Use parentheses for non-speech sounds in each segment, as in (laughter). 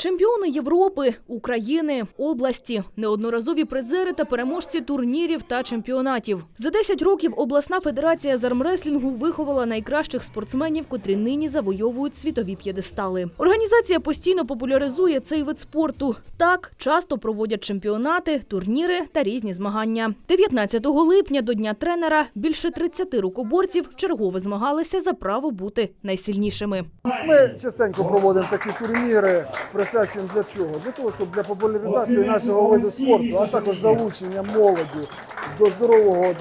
Чемпіони Європи, України, області, неодноразові призери та переможці турнірів та чемпіонатів. За 10 років обласна федерація з армреслінгу виховала найкращих спортсменів, котрі нині завойовують світові п'єдестали. Організація постійно популяризує цей вид спорту. Так часто проводять чемпіонати, турніри та різні змагання. 19 липня до дня тренера більше 30 рукоборців вчергове змагалися за право бути найсильнішими. Ми частенько проводимо такі турніри, присвячуємо для чого? Для того, щоб для популяризації нашого виду спорту, а також залучення молоді до здорового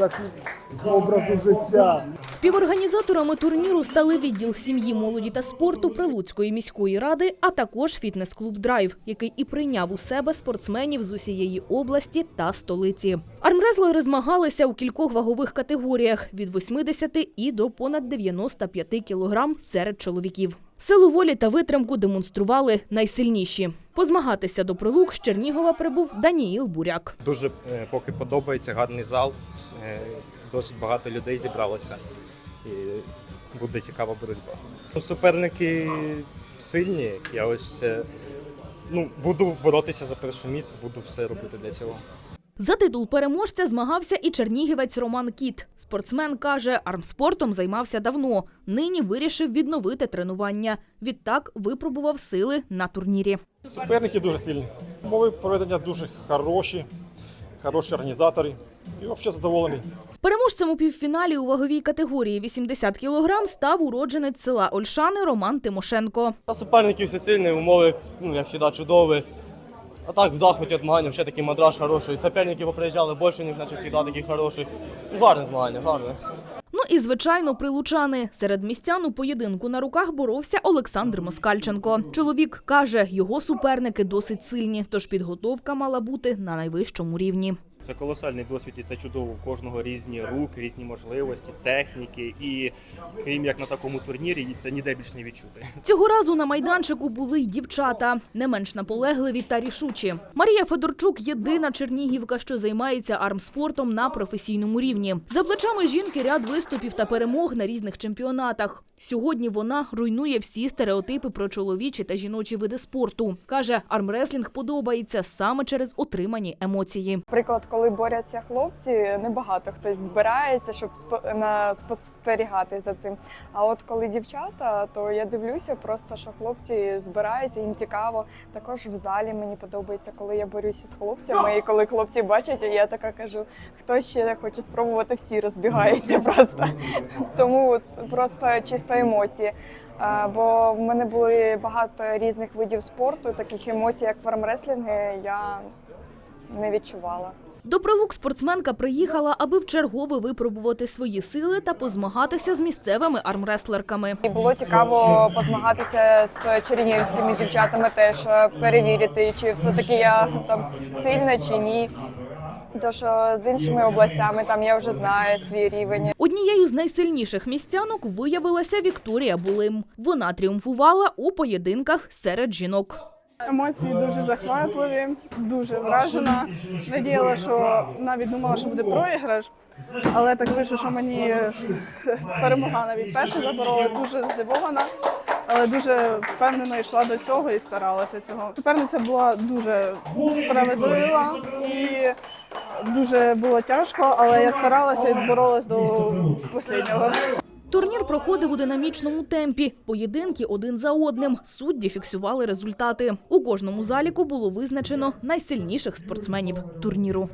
так, образу життя. Співорганізаторами турніру стали відділ сім'ї, молоді та спорту Прилуцької міської ради, а також фітнес-клуб Драйв, який і прийняв у себе спортсменів з усієї області та столиці. Армрезлери змагалися у кількох вагових категоріях від 80 і до понад 95 кілограм серед чоловіків. Силу волі та витримку демонстрували найсильніші. Позмагатися до прилук з Чернігова прибув Даніїл Буряк. Дуже е, поки подобається гарний зал. Досить багато людей зібралося. І буде цікава боротьба. Ну, Суперники сильні. Я ось ну, буду боротися за перше місце, буду все робити для цього. За титул переможця змагався і чернігівець Роман Кіт. Спортсмен каже, армспортом займався давно. Нині вирішив відновити тренування. Відтак випробував сили на турнірі. Суперники дуже сильні. Умови проведення дуже хороші, хороші організатори. І взагалі задоволений. Переможцем у півфіналі у ваговій категорії 80 кілограм став уродженець села Ольшани Роман Тимошенко. Суперники всі сильні, умови, ну, як завжди, чудові. А так, в захваті змагання ще такий мадраж хороший. Соперники поприїжджали більше, ніж наче завжди такі хороші. Ну, гарне змагання, гарне. Ну і звичайно, прилучани. Серед містян у поєдинку на руках боровся Олександр Москальченко. Чоловік каже, його суперники досить сильні, тож підготовка мала бути на найвищому рівні. Це колосальний досвід і це чудово. У кожного різні руки, різні можливості, техніки. І крім як на такому турнірі, це ніде більш не відчути. Цього разу на майданчику були й дівчата, не менш наполегливі та рішучі. Марія Федорчук єдина чернігівка, що займається армспортом на професійному рівні. За плечами жінки ряд виступів та перемог на різних чемпіонатах. Сьогодні вона руйнує всі стереотипи про чоловічі та жіночі види спорту. Каже, армреслінг подобається саме через отримані емоції. Наприклад, коли борються хлопці, небагато хтось збирається, щоб спо- спостерігати за цим. А от коли дівчата, то я дивлюся, просто що хлопці збираються, їм цікаво. Також в залі мені подобається, коли я борюся з хлопцями, і коли хлопці бачать, я така кажу, хто ще хоче спробувати, всі розбігаються (laughs) просто. Тому просто чисто емоції. Бо в мене були багато різних видів спорту, таких емоцій, як в армреслінги, я не відчувала. До прилук спортсменка приїхала, аби вчергове випробувати свої сили та позмагатися з місцевими армреслерками. І було цікаво позмагатися з чернігівськими дівчатами, теж е, перевірити, чи все таки я там сильна чи ні. Тож е, з іншими областями там я вже знаю свій рівень. Однією з найсильніших містянок виявилася Вікторія Булим. Вона тріумфувала у поєдинках серед жінок. Емоції дуже захватливі, дуже вражена. Надіяла, що навіть думала, що буде проіграш, але так вийшло, що мені е, перемогла навіть перша заборола. Дуже здивована, але дуже впевнено йшла до цього і старалася цього. Суперниця була дуже справедлива і дуже було тяжко, але я старалася і боролась до останнього. Турнір проходив у динамічному темпі. Поєдинки один за одним. Судді фіксували результати. У кожному заліку було визначено найсильніших спортсменів турніру.